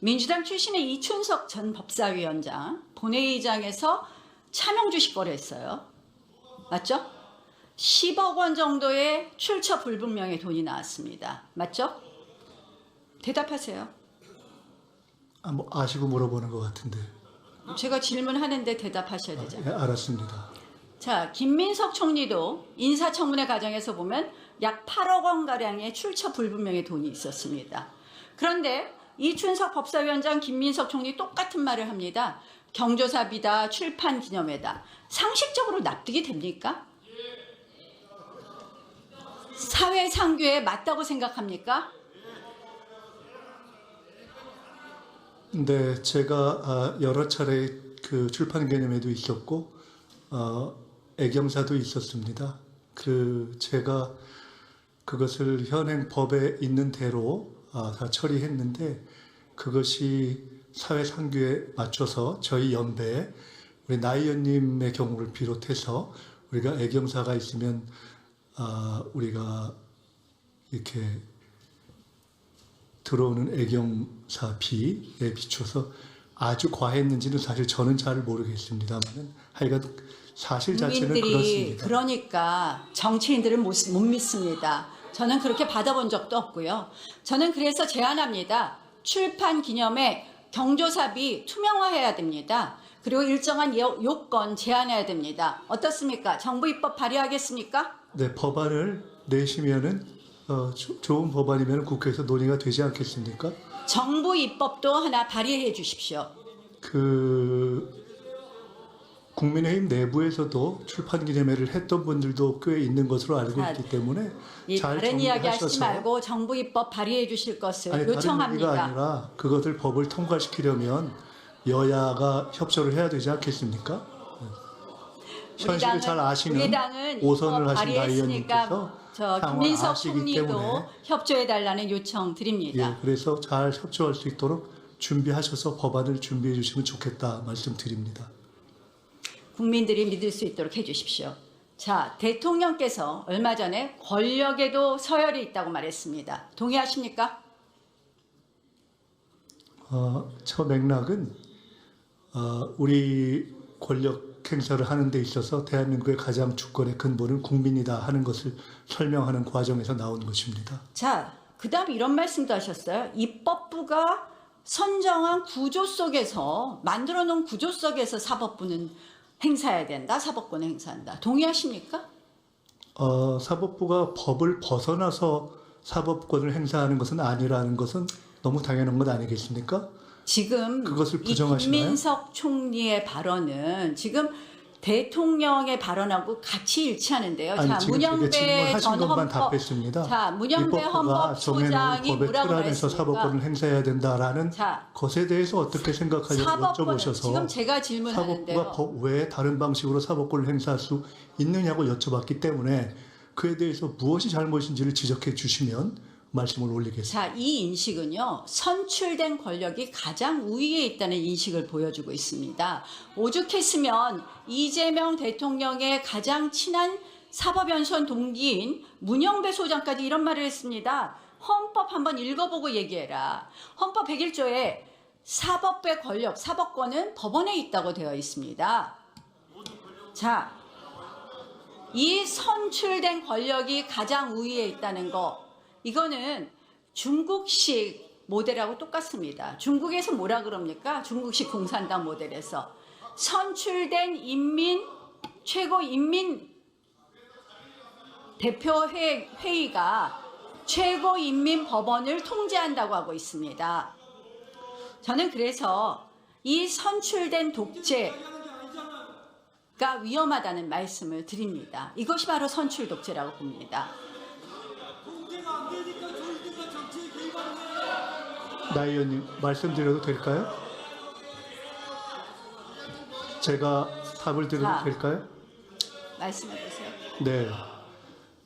민주당 출신의 이춘석 전 법사위원장 본회의장에서 차명 주식 거래했어요. 맞죠? 10억 원 정도의 출처 불분명의 돈이 나왔습니다. 맞죠? 대답하세요. 아, 뭐 아시고 물어보는 것 같은데. 제가 질문하는데 대답하셔야 되잖아요. 예, 알았습니다. 자, 김민석 총리도 인사청문회 과정에서 보면 약 8억 원 가량의 출처 불분명의 돈이 있었습니다. 그런데 이춘석 법사위원장 김민석 총리 똑같은 말을 합니다. 경조사비다, 출판 기념회다. 상식적으로 납득이 됩니까? 사회 상규에 맞다고 생각합니까? 근데 제가 아, 여러 차례 그 출판 개념에도 있었고 어, 애경사도 있었습니다. 그 제가 그것을 현행 법에 있는 대로 아, 다 처리했는데 그것이 사회 상규에 맞춰서 저희 연배 우리 나이언님의 경우를 비롯해서 우리가 애경사가 있으면 아, 우리가 이렇게 들어오는 애경사 비에 비춰서 아주 과했는지는 사실 저는 잘 모르겠습니다만은 하여간 사실 자체는 그렇습니다. 그러니까 정치인들은 못, 못 믿습니다. 저는 그렇게 받아본 적도 없고요. 저는 그래서 제안합니다. 출판 기념회 경조사비 투명화해야 됩니다. 그리고 일정한 요- 요건 제한해야 됩니다. 어떻습니까? 정부 입법 발의하겠습니까? 네, 법안을 내시면은 어, 조- 좋은 법안이면 국회에서 논의가 되지 않겠습니까? 정부 입법도 하나 발의해 주십시오. 그 국민의힘 내부에서도 출판 기념회를 했던 분들도 꽤 있는 것으로 알고 자, 있기 때문에 이잘 다른 이야기 하시지 말고 정부 입법 발의해 주실 것을 아니 다른 요청합니다. 아니라 그것을 법을 통과시키려면 여야가 협조를 해야 되지 않겠습니까? 네. 현실을 잘 아시는 오선을 하신 나의원님께서 저 김민석 총리도 협조해 달라는 요청 드립니다. 예, 그래서 잘 협조할 수 있도록 준비하셔서 법안을 준비해 주시면 좋겠다 말씀드립니다. 국민들이 믿을 수 있도록 해주십시오. 자, 대통령께서 얼마 전에 권력에도 서열이 있다고 말했습니다. 동의하십니까? 어, 저 맥락은 어, 우리 권력 행사를 하는 데 있어서 대한민국의 가장 주권의 근본은 국민이다 하는 것을 설명하는 과정에서 나온 것입니다. 자, 그 다음 이런 말씀도 하셨어요. 입법부가 선정한 구조 속에서, 만들어 놓은 구조 속에서 사법부는 행사해야 된다. 사법권을 행사한다. 동의하십니까? 어, 사법부가 법을 벗어나서 사법권을 행사하는 것은 아니라는 것은 너무 당연한 것 아니겠습니까? 지금 그것을 이 부정하시나요? 김민석 총리의 발언은 지금 대통령의 발언하고 같이 일치하는데요. 아니 자, 문영배 전 헌법 답했습니다. 자, 문영배 헌법소장이 뭐라고 틀 안에서 사법권을? 행사해야 된다라는 자, 것에 대해서 어떻게 생각하냐고 여쭤보셔서 지금 제가 사법부가 질문하는데요. 법 외에 다른 방식으로 사법권을 행사할 수 있느냐고 여쭤봤기 때문에 그에 대해서 무엇이 잘못인지를 지적해 주시면 말씀을 올리겠습니다. 자, 이 인식은요, 선출된 권력이 가장 우위에 있다는 인식을 보여주고 있습니다. 오죽했으면 이재명 대통령의 가장 친한 사법연수원 동기인 문영배 소장까지 이런 말을 했습니다. 헌법 한번 읽어보고 얘기해라. 헌법 101조에 사법부의 권력, 사법권은 법원에 있다고 되어 있습니다. 자, 이 선출된 권력이 가장 우위에 있다는 거, 이거는 중국식 모델하고 똑같습니다. 중국에서 뭐라 그럽니까? 중국식 공산당 모델에서 선출된 인민 최고 인민 대표회 회의가 최고 인민 법원을 통제한다고 하고 있습니다. 저는 그래서 이 선출된 독재가 위험하다는 말씀을 드립니다. 이것이 바로 선출 독재라고 봅니다. 나 의원님 말씀드려도 될까요? 제가 답을 드려도 자. 될까요? 말씀해 보세요. 네.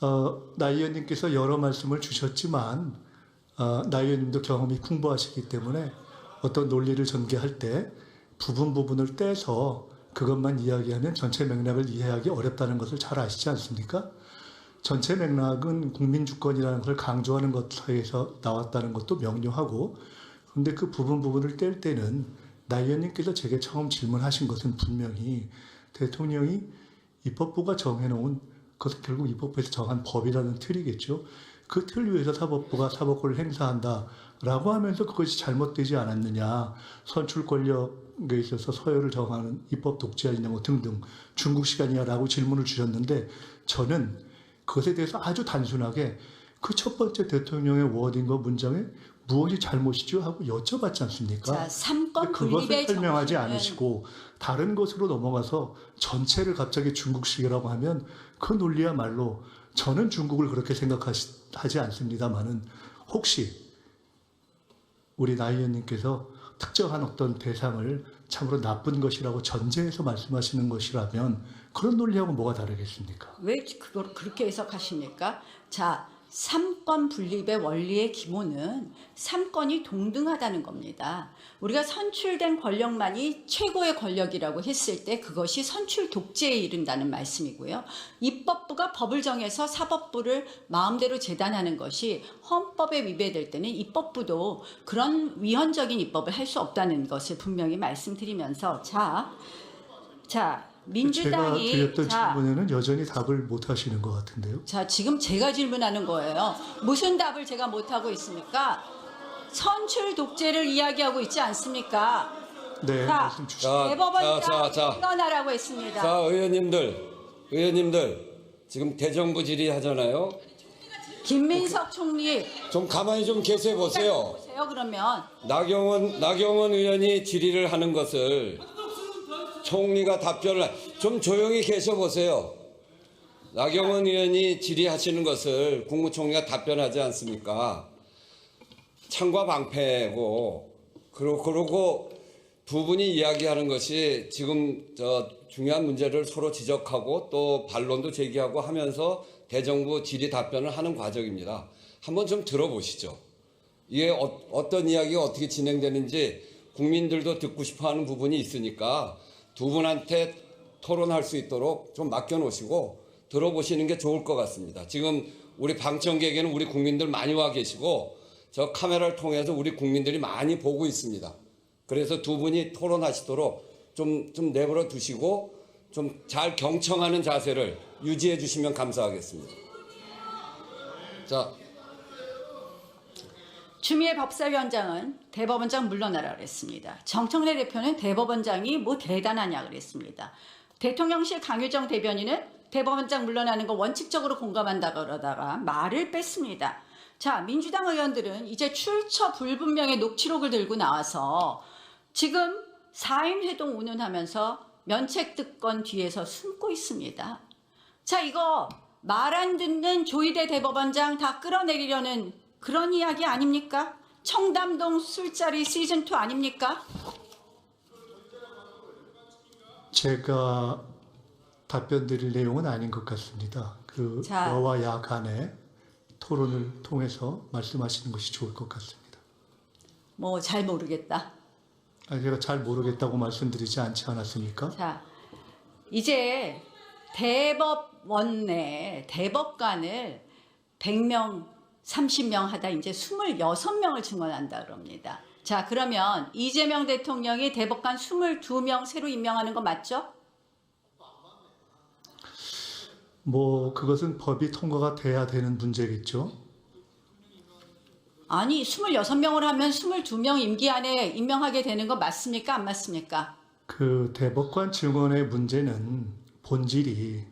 어, 나 의원님께서 여러 말씀을 주셨지만 어, 나 의원님도 경험이 풍부하시기 때문에 어떤 논리를 전개할 때 부분 부분을 떼서 그것만 이야기하면 전체 맥락을 이해하기 어렵다는 것을 잘 아시지 않습니까? 전체 맥락은 국민 주권이라는 것을 강조하는 것 사이에서 나왔다는 것도 명료하고 근데 그 부분 부분을 뗄 때는 나 의원님께서 제게 처음 질문하신 것은 분명히 대통령이 입법부가 정해놓은 그것은 결국 입법부에서 정한 법이라는 틀이겠죠. 그 틀 위에서 사법부가 사법권을 행사한다라고 하면서 그것이 잘못되지 않았느냐. 선출 권력에 있어서 서열을 정하는 입법 독재 아니냐 뭐 등등 중국 시간이야라고 질문을 주셨는데 저는 그것에 대해서 아주 단순하게 그 첫 번째 대통령의 워딩과 문장에 무엇이 잘못이죠 하고 여쭤봤지 않습니까? 자, 그것을 설명하지 정신은 않으시고 다른 것으로 넘어가서 전체를 갑자기 중국식이라고 하면 그 논리야말로 저는 중국을 그렇게 생각하지 않습니다만은 혹시 우리 나 의원님께서 특정한 어떤 대상을 참으로 나쁜 것이라고 전제해서 말씀하시는 것이라면 그런 논리하고 뭐가 다르겠습니까? 왜 그걸 그렇게 해석하십니까? 자, 삼권 분립의 원리의 기본은 삼권이 동등하다는 겁니다. 우리가 선출된 권력만이 최고의 권력이라고 했을 때 그것이 선출 독재에 이른다는 말씀이고요. 입법부가 법을 정해서 사법부를 마음대로 재단하는 것이 헌법에 위배될 때는 입법부도 그런 위헌적인 입법을 할 수 없다는 것을 분명히 말씀드리면서 자, 자 민주당이 드렸던 자, 질문에는 여전히 답을 못 하시는 것 같은데요. 자, 지금 제가 질문하는 거예요. 무슨 답을 제가 못 하고 있습니까? 선출 독재를 이야기하고 있지 않습니까? 네, 자, 말씀 주시죠. 자, 대법원장 자, 자, 자. 일어나라고 했습니다. 자, 의원님들, 의원님들, 지금 대정부 질의하잖아요. 김민석 총리 좀 가만히 좀 계세요 보세요. 보세요 그러면 나경원, 나경원 의원이 질의를 하는 것을 총리가 답변을, 하- 좀 조용히 계셔 보세요. 나경원 의원이 질의하시는 것을 국무총리가 답변하지 않습니까? 창과 방패고, 그러, 그러고 두 분이 이야기하는 것이 지금 저 중요한 문제를 서로 지적하고 또 반론도 제기하고 하면서 대정부 질의 답변을 하는 과정입니다. 한번 좀 들어보시죠. 이게 어, 떤 이야기가 어떻게 진행되는지 국민들도 듣고 싶어 하는 부분이 있으니까 두 분한테 토론할 수 있도록 좀 맡겨놓으시고 들어보시는 게 좋을 것 같습니다. 지금 우리 방청객에는 우리 국민들 많이 와 계시고 저 카메라를 통해서 우리 국민들이 많이 보고 있습니다. 그래서 두 분이 토론하시도록 좀, 좀 내버려 두시고 좀 잘 경청하는 자세를 유지해 주시면 감사하겠습니다. 자, 추미애 법사위원장은 대법원장 물러나라 그랬습니다. 정청래 대표는 대법원장이 뭐 대단하냐 그랬습니다. 대통령실 강유정 대변인은 대법원장 물러나는 거 원칙적으로 공감한다 그러다가 말을 뺐습니다. 자, 민주당 의원들은 이제 출처 불분명의 녹취록을 들고 나와서 지금 4인 회동 운운하면서 면책 특권 뒤에서 숨고 있습니다. 자, 이거 말 안 듣는 조희대 대법원장 다 끌어내리려는 그런 이야기 아닙니까? 청담동 술자리 시즌2 아닙니까? 제가 답변 드릴 내용은 아닌 것 같습니다. 그 자. 여와 야 간의 토론을 통해서 말씀하시는 것이 좋을 것 같습니다. 뭐 잘 모르겠다. 제가 잘 모르겠다고 말씀드리지 않지 않았습니까? 자, 이제 대법원 내 대법관을 100명, 30명 하다 이제 26명을 증언한다 그럽니다. 자, 그러면 이재명 대통령이 대법관 22명 새로 임명하는 거 맞죠? 뭐 그것은 법이 통과가 돼야 되는 문제겠죠. 아니, 26명을 하면 22명 임기 안에 임명하게 되는 거 맞습니까? 안 맞습니까? 그 대법관 증언의 문제는 본질이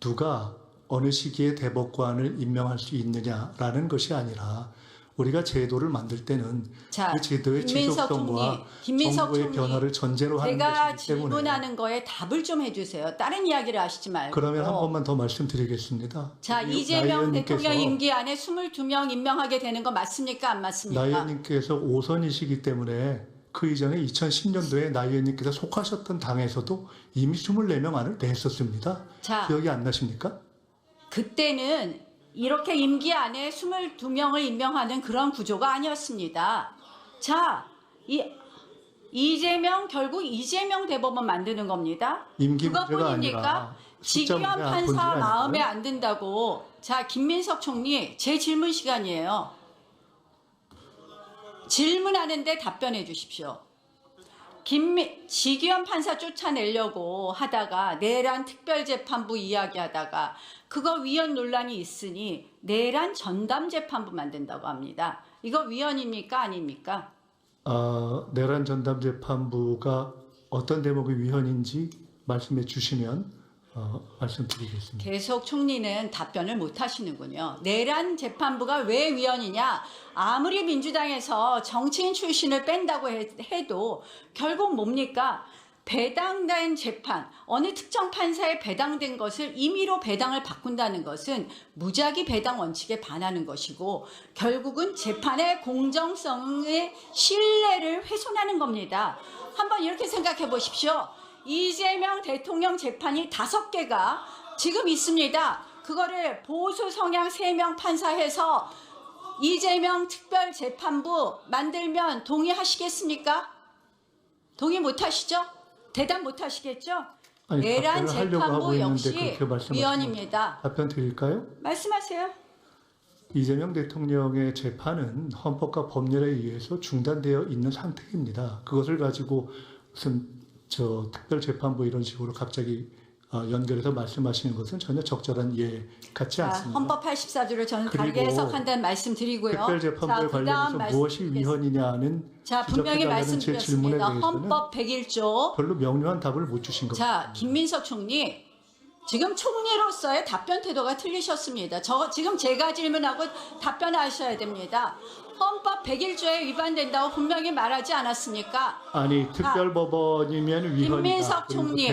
누가 어느 시기에 대법관을 임명할 수 있느냐라는 것이 아니라 우리가 제도를 만들 때는 자, 그 제도의 지속성과 총리, 정부의 총리, 변화를 전제로 하는 제가 것이기 때문에 질문하는 거에 답을 좀 해주세요. 다른 이야기를 하시지 말고. 그러면 한 번만 더 말씀드리겠습니다. 자, 이- 이재명 나 대통령 임기 안에 22명 임명하게 되는 거 맞습니까? 안나 맞습니까? 의원님께서 오선이시기 때문에 그 이전에 2010년도에 나 의원님께서 속하셨던 당에서도 이미 24명 안을 냈었습니다. 자, 기억이 안 나십니까? 그때는 이렇게 임기 안에 22명을 임명하는 그런 구조가 아니었습니다. 자, 이 이재명 결국 이재명 대법원 만드는 겁니다. 임기 그것뿐입니까? 문제, 판사? 마음에 안 든다고. 자, 김민석 총리 제 질문 시간이에요. 질문하는데 답변해 주십시오. 김미, 지기현 판사 쫓아내려고 하다가 내란 특별재판부 이야기하다가 그거 위헌 논란이 있으니 내란 전담 재판부 만든다고 합니다. 이거 위헌입니까 아닙니까? 아, 내란 전담 재판부가 어떤 대목의 위헌인지 말씀해 주시면 어, 말씀드리겠습니다. 계속 총리는 답변을 못 하시는군요. 내란 재판부가 왜 위헌이냐? 아무리 민주당에서 정치인 출신을 뺀다고 해- 해도 결국 뭡니까? 배당된 재판, 어느 특정 판사에 배당된 것을 임의로 배당을 바꾼다는 것은 무작위 배당 원칙에 반하는 것이고 결국은 재판의 공정성의 신뢰를 훼손하는 겁니다. 한번 이렇게 생각해 보십시오. 이재명 대통령 재판이 다섯 개가 지금 있습니다. 그거를 보수 성향 세 명 판사해서 이재명 특별 재판부 만들면 동의하시겠습니까? 동의 못 하시죠? 대답 못 하시겠죠? 아니, 내란 답변을 하려고 하고 재판부 있는데 역시 그렇게 말씀하시면 위헌입니다. 답변 드릴까요? 말씀하세요. 이재명 대통령의 재판은 헌법과 법률에 의해서 중단되어 있는 상태입니다. 그것을 가지고 무슨 저 특별 재판부 이런 식으로 갑자기 어, 연결해서 말씀하시는 것은 전혀 적절한 이해 같지 자, 않습니다. 헌법 84조를 저는 다르게 해석한다는 말씀 드리고요. 특별 재판부에 자, 그다음 관련해서 무엇이. 위헌이냐는 자, 분명히 말씀드렸습니다. 헌법 101조 별로 명료한 답을 못 주신 것 자. 김민석 총리 지금 총리로서의 답변 태도가 틀리셨습니다. 저 지금 제가 질문하고 답변하셔야 됩니다. 헌법 101조에 위반된다고 분명히 말하지 않았습니까? 아니 특별법원이면 위헌이다. 김민석 그리고 총리,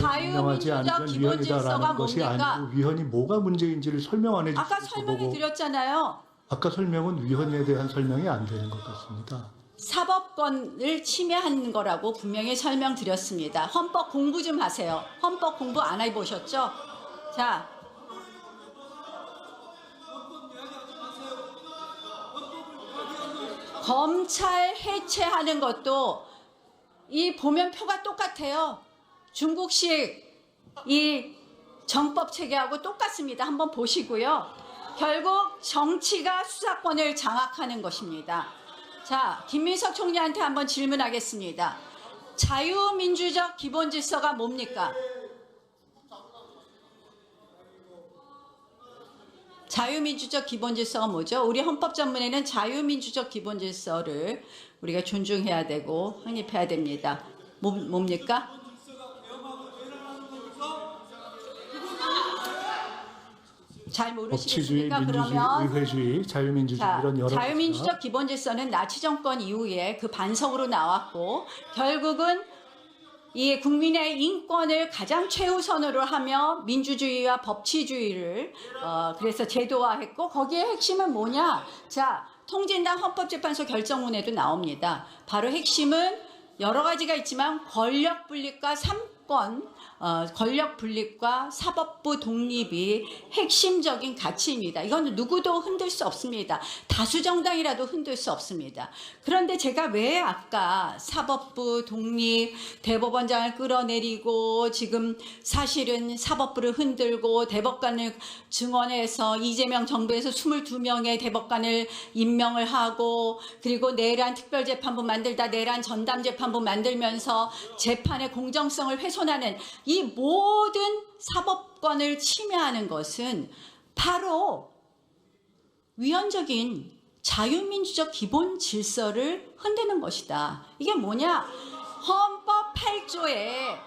자유민주적 않으면 기본 질서가 뭡니까? 위헌이 뭐가 문제인지를 설명 안 아까 해주셔서 설명해 드렸잖아요. 아까 설명은 위헌에 대한 설명이 안 되는 것 같습니다. 사법권을 침해한 거라고 분명히 설명드렸습니다. 헌법 공부 좀 하세요. 헌법 공부 안 해보셨죠? 자, 검찰 해체하는 것도 이 보면 표가 똑같아요. 중국식 이 정법 체계하고 똑같습니다. 한번 보시고요. 결국 정치가 수사권을 장악하는 것입니다. 자, 김민석 총리한테 한번 질문하겠습니다. 자유민주적 기본 질서가 뭡니까? 자유민주적 기본 질서가 뭐죠? 우리 헌법 전문에는 자유민주적 기본 질서를 우리가 존중해야 되고 확립해야 됩니다. 뭐, 뭡니까? 잘 모르시겠습니까? 민주주의, 그러면 의회주의, 자유민주주의 자, 이런 여러 자유민주적 기본 질서는 나치 정권 이후에 그 반성으로 나왔고 결국은 이 국민의 인권을 가장 최우선으로 하며 민주주의와 법치주의를 어, 그래서 제도화했고 거기에 핵심은 뭐냐? 자, 통진당 헌법재판소 결정문에도 나옵니다. 바로 핵심은 여러 가지가 있지만 권력 분립과 삼 권 어, 권력 분립과 사법부 독립이 핵심적인 가치입니다. 이건 누구도 흔들 수 없습니다. 다수 정당이라도 흔들 수 없습니다. 그런데 제가 왜 아까 사법부 독립, 대법원장을 끌어내리고 지금 사실은 사법부를 흔들고 대법관을 증언해서 이재명 정부에서 22명의 대법관을 임명을 하고 그리고 내란 특별재판부 만들다 내란 전담재판부 만들면서 재판의 공정성을 훼손 하는 이 모든 사법권을 침해하는 것은 바로 위헌적인 자유민주적 기본 질서를 흔드는 것이다. 이게 뭐냐? 헌법 8조에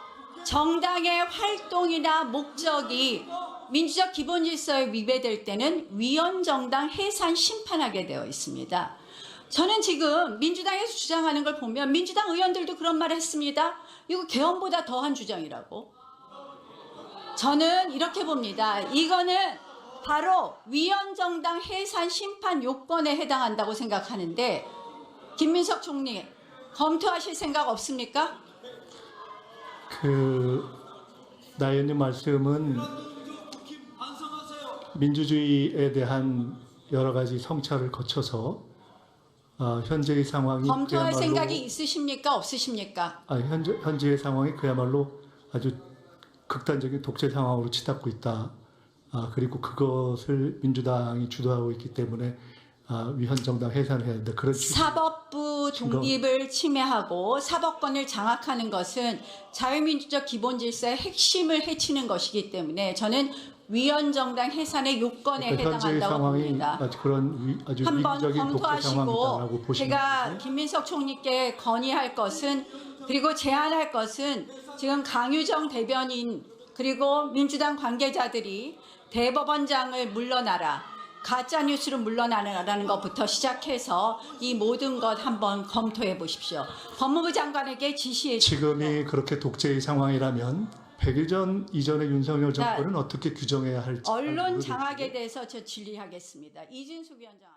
정당의 활동이나 목적이 민주적 기본 질서에 위배될 때는 위헌 정당 해산 심판하게 되어 있습니다. 저는 지금 민주당에서 주장하는 걸 보면 민주당 의원들도 그런 말을 했습니다. 이거 개헌보다 더한 주장이라고. 저는 이렇게 봅니다. 이거는 바로 위헌정당 해산 심판 요건에 해당한다고 생각하는데 김민석 총리 검토하실 생각 없습니까? 그 나연님 말씀은 민주주의에 대한 여러 가지 성찰을 거쳐서 어, 현재의 상황이 검토할 생각이 있으십니까? 없으십니까? 아, 현재 현재의 상황이 그야말로 아주 극단적인 독재 상황으로 치닫고 있다. 아, 그리고 그것을 민주당이 주도하고 있기 때문에 아, 위헌정당 해산해야 된다. 그런. 사법부 독립을 침해하고 사법권을 장악하는 것은 자유민주적 기본 질서의 핵심을 해치는 것이기 때문에 저는 위헌정당 해산의 요건에 그러니까 해당한다고 봅니다. 그런 아주 한번 검토하시고 제가. 김민석 총리께 건의할 것은 그리고 제안할 것은 지금 강유정 대변인 그리고 민주당 관계자들이 대법원장을 물러나라 가짜 뉴스로 물러나라는 것부터 시작해서 이 모든 것 한번 검토해 보십시오. 법무부 장관에게 지시해 주십시오. 지금이 그렇게 독재의 상황이라면 100일 전 이전의 윤석열 자, 정권은 어떻게 규정해야 할지 언론. 장악에 대해서 저 질의하겠습니다. 이진숙 위원장.